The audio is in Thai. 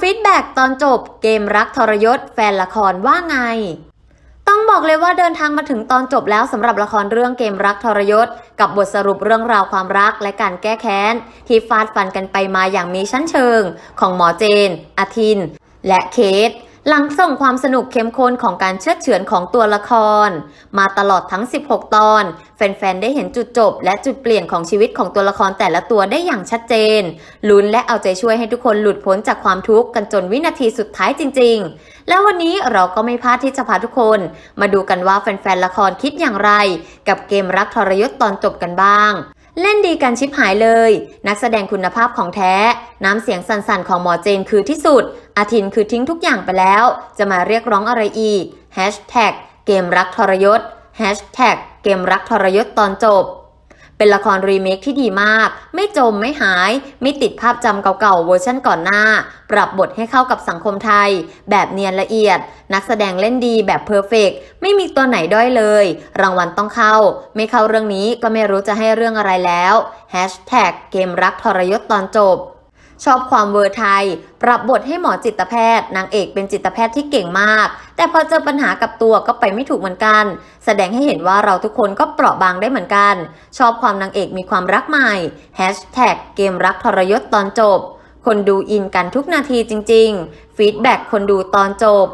ฟีดแบ็กตอนจบเกมรักทรยศ แฟนละครว่าไง ต้องบอกเลยว่าเดินทางมาถึงตอนจบแล้วสำหรับละครเรื่องเกมรักทรยศ กับบทสรุปเรื่องราวความรักและการแก้แค้น ที่ฟาดฟันกันไปมาอย่างมีชั้นเชิง ของหมอเจนอาทิน และเคท หลังส่งความสนุกเข้มข้นของการเชื่อดเฉือนของตัวละคร มาตลอดทั้ง 16 ตอน แฟนๆ ได้เห็นจุดจบ และจุดเปลี่ยนของชีวิตของตัวละครแต่ละตัวได้อย่างชัดเจน ลุ้นและเอาใจช่วยให้ทุกคนหลุดพ้นจากความทุกข์กันจนวินาทีสุดท้ายจริง ๆ แล้ววันนี้เราก็ไม่พลาดที่จะพาทุกคน มาดูกันว่าแฟนๆ ละครคิดอย่างไร กับเกมรักทรยศตอนจบกันบ้างเล่นดีกันชิบหายเลย นักแสดงคุณภาพของแท้ น้ำเสียงสั่นๆของหมอเจนคือที่สุด อาทินคือทิ้งทุกอย่างไปแล้ว จะมาเรียกร้องอะไรอีกเกมรักทรยศเกมรักทรยศตอนจบ เป็นละครรีเมคที่ดีมาก ไม่จมไม่หาย ไม่ติดภาพจำเก่าๆเวอร์ชันก่อนหน้า ปรับบทให้เข้ากับสังคมไทย แบบเนียนละเอียด นักแสดงเล่นดีแบบเพอร์เฟกไม่มีตัวไหนด้อยเลย รางวัลต้องเข้า ไม่เข้าเรื่องนี้ก็ไม่รู้จะให้เรื่องอะไรแล้วเกมรักทรยศตอนจบ ชอบความเวอร์ไทย ปรับบทให้หมอจิตแพทย์ นางเอกเป็นจิตแพทย์ที่เก่งมาก แต่พอเจอปัญหากับตัวก็ไปไม่ถูกเหมือนกัน แสดงให้เห็นว่าเราทุกคนก็เปราะบางได้เหมือนกัน ชอบความนางเอกมีความรักใหม่ Hashtag เกมรักทรยศตอนจบ คนดูอินกันทุกนาทีจริง ๆ ฟีดแบ็กคนดูตอนจบ